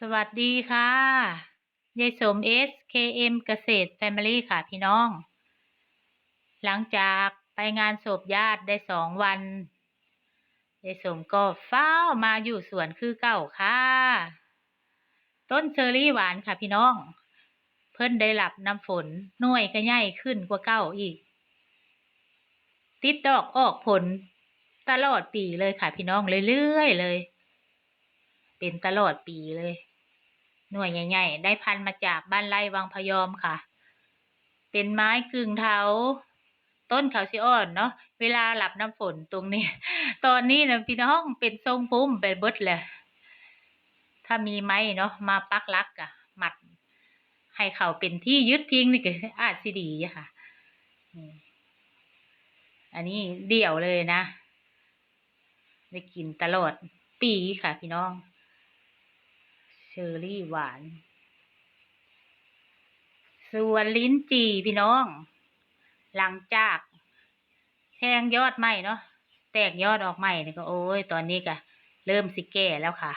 สวัสดีค่ะยายสม SKM เกษตร Family ค่ะพี่น้อง หลังจากไปงานศพญาติได้สองวันยายสมก็เฝ้ามาอยู่สวนคือเก่าค่ะ ต้นเชอรี่หวานค่ะพี่น้อง เพิ่นได้หลับน้ำฝนหน่วยก็ใหญ่ขึ้นกว่าเก่าอีก ติดดอกออกผลตลอดปีเลยค่ะพี่น้องเรื่อยๆเลยเป็นตลอดปีเลย หน่วยใหญ่ๆ ได้พันมาจากบ้านไร่วังพยอมค่ะ เป็นไม้กึ่งเถาต้นเขาชิอ่อนเนาะเวลาหลับน้ำฝนตรงนี้ ตอนนี้นะพี่น้องเป็นทรงพุ่มเป็นบดเลย ถ้ามีไม้เนาะมาปักลักอะมัด ให้เขาเป็นที่ยึดพิงนี่ก็อาจสิดีค่ะอันนี้เดี่ยวเลยนะ ได้กินตลอดปีค่ะพี่น้อง เชอร์รี่หวาน ส่วนลิ้นจี่พี่น้อง หลังจากแทงยอดใหม่เนาะแตกยอดออกใหม่นี่ก็โอ้ยตอนนี้ก็เริ่มสิแก่แล้วค่ะ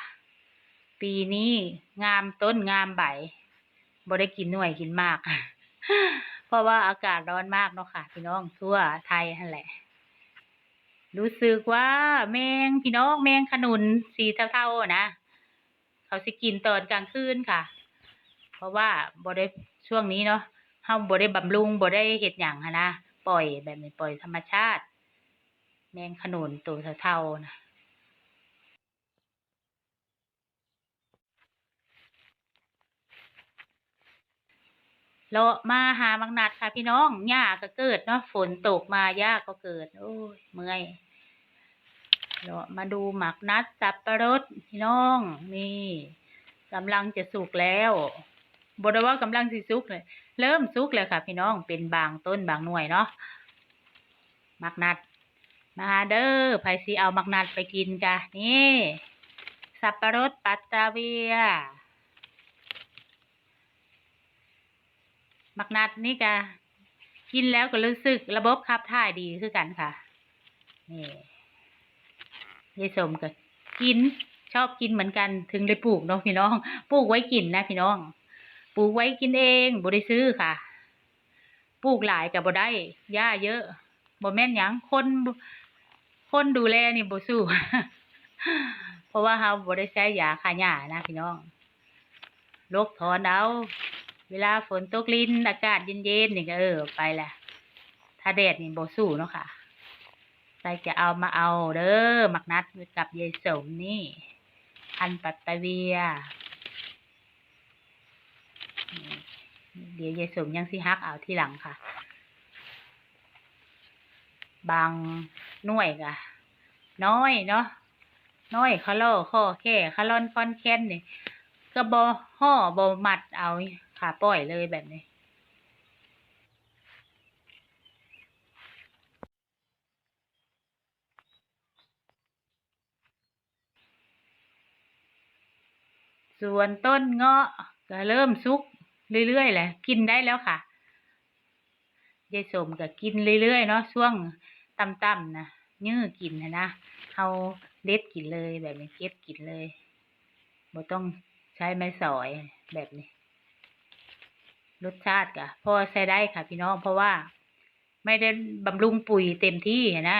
ปีนี้งามต้นงามใบบ่ได้กินหน่วยกินมาก เพราะว่าอากาศร้อนมากเนาะค่ะ พี่น้องทั่วไทยนั่นแหละ รู้สึกว่าแมงพี่น้องแมงขนุนสีเทาๆนะ เขาสิกินตอนกลางคืนค่ะ เพราะว่าบ่ได้ช่วงนี้เนาะเฮาบ่ได้บำรุงบ่ได้เฮ็ดหยังหันนะปล่อยแบบนี้ปล่อยธรรมชาติ แมงขนุนตัวเท่าๆนะเลาะมาหามังนัดค่ะพี่น้องหญ้าก็เกิดเนาะฝนตกมาหญ้าก็เกิด โอ้ยเมื่อย เรามาดูหมักนัดสับปะรดพี่น้องนี่กำลังจะสุกแล้วบไดว่ากำลังสิสุกเลย เริ่มสุกแล้วค่ะ พี่น้องเป็นบางต้นบางหน่วยเนาะหมักนัด มาเด้อไผซีเอาหมักนัดไปกินจ้ะนี่สับปะรดปัตตาเวียหมักนัดนี่กะกินแล้วก็รู้สึกระบบขับถ่ายดีคือกันค่ะนี่ ยายสมก็กินชอบกินเหมือนกัน ถึงได้ปลูกเนาะพี่น้อง ปลูกไว้กินนะพี่น้อง ปลูกไว้กินเองบ่ได้ซื้อค่ะ ปลูกหลายกับบ่ได้หญ้าเยอะบ่แม่นหยังคนคนดูแลนี่บ่สู้ เพราะว่าเฮาบ่ได้ใช้ยาฆ่าหญ้านะพี่น้องลกถอนเอาเวลาฝนตกลินอากาศเย็นๆนี่ก็เออไปแหละถ้าแดดนี่บ่สู้เนาะค่ะ รจะเอามาเอาเด้อมักนัดกับยายสมนี่ พันปัตตเวีย เดี๋ยวยายสมยังสิฮักเอาที่หลังค่ะ บางหน่วยกะน้อยเนาะน้อยคาร์โลข้อแค่คาร์ลอนคอนแค้นนี่ก็บอห่อบอมัดเอาค่ะปล่อยเลยแบบนี้ ส่วนต้นเงาะก็เริ่มสุกเรื่อยๆแหละ กินได้แล้วค่ะยายสมก็กินเรื่อยๆเนาะช่วงต่ำๆนะยื้อกินนะนะเอาเด็ดกินเลยแบบนี้เก็บกินเลยบ่ต้องใช้ไม้สอยแบบนี้ รสชาติก็พอใช้ได้ค่ะ พี่น้องเพราะว่า ไม่ได้บำรุงปุ๋ยเต็มที่นะ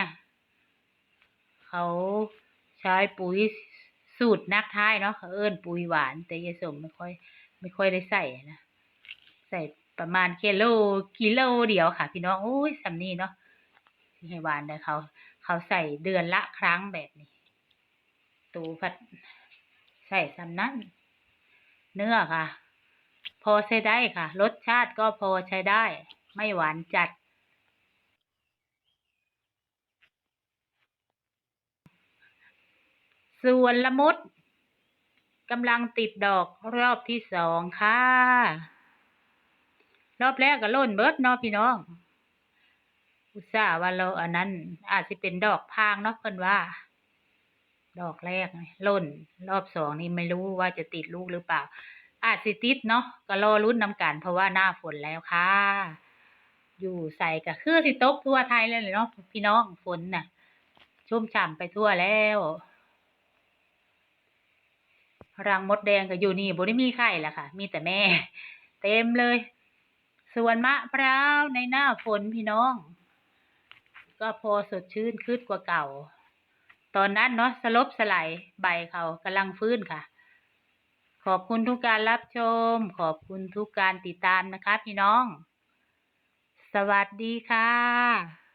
เขาใช้ปุ๋ย สูตรนักท้ายเนาะเขาเอิ้นปุ๋ยหวาน แต่ยายสมไม่ค่อย ไม่ค่อยได้ใส่นะใส่ประมาณกิโลกิโลเดียวค่ะ พี่น้องโอ้ยสำนีเนาะที่ให้หวานได้เขา เขาใส่เดือนละครั้งแบบนี้ตูพัดใส่สำนั้น เนื้อค่ะ พอใช้ได้ค่ะ รสชาติก็พอใช้ได้ ไม่หวานจัด ส่วนละมุดกำลังติดดอกรอบที่สองค่ะ รอบแรกก็ล่นเบิดเนาะพี่น้อง อุตส่าห์ว่าเราอันนั้น อาจจะเป็นดอกพางเนาะเพิ่นว่า ดอกแรกล่น รอบสองนี่ไม่รู้ว่าจะติดลูกหรือเปล่า อาจสิติดเนาะก็รอรุ้นนำกันเพราะว่าหน้าฝนแล้วค่ะ อยู่ใส่ก็คือสิตกทั่วไทยเลยเนาะพี่น้องฝนน่ะ ชุ่มฉ่ำไปทั่วแล้ว รังมดแดงก็อยู่นี่บ่ได้มีไข่ละค่ะ มีแต่แม่ เต็มเลย ส่วนมะพร้าวในหน้าฝนพี่น้อง ก็พอสดชื่นขึ้นกว่าเก่า ตอนนั้นเนาะสลบสลายใบเขากำลังฟื้นค่ะ ขอบคุณทุกการรับชม ขอบคุณทุกการติดตามนะคะพี่น้อง สวัสดีค่ะ